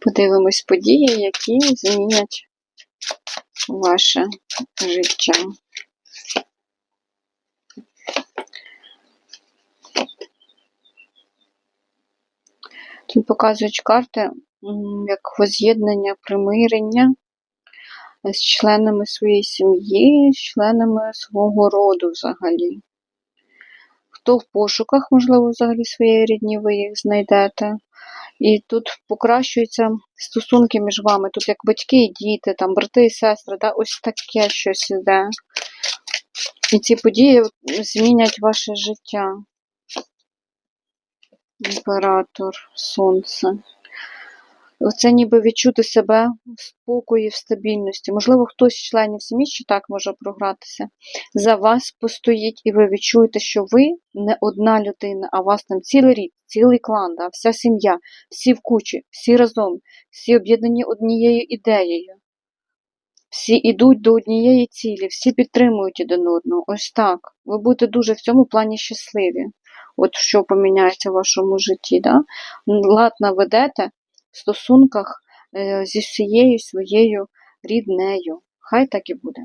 Подивимось події, які змінять ваше життя. Тут показують карти як воз'єднання, примирення з членами своєї сім'ї, з членами свого роду взагалі. Хто в пошуках, можливо, взагалі своєї рідні, ви їх знайдете. І тут покращуються стосунки між вами. Тут як батьки і діти, там брати і сестри, да? ось таке щось іде. І ці події змінять ваше життя. Імператор, сонце. Оце ніби відчути себе в спокої, в стабільності. Можливо, хтось з членів сім'ї ще так може програтися. За вас постоїть, і ви відчуєте, що ви не одна людина, а вас там цілий рід, цілий клан, да? вся сім'я, всі в кучі, всі разом, всі об'єднані однією ідеєю. Всі йдуть до однієї цілі, всі підтримують один одного. Ось так. Ви будете дуже в цьому плані щасливі. От що поміняється в вашому житті. Да? Лад наведете стосунках е, зі всією своєю ріднею. Хай так і буде.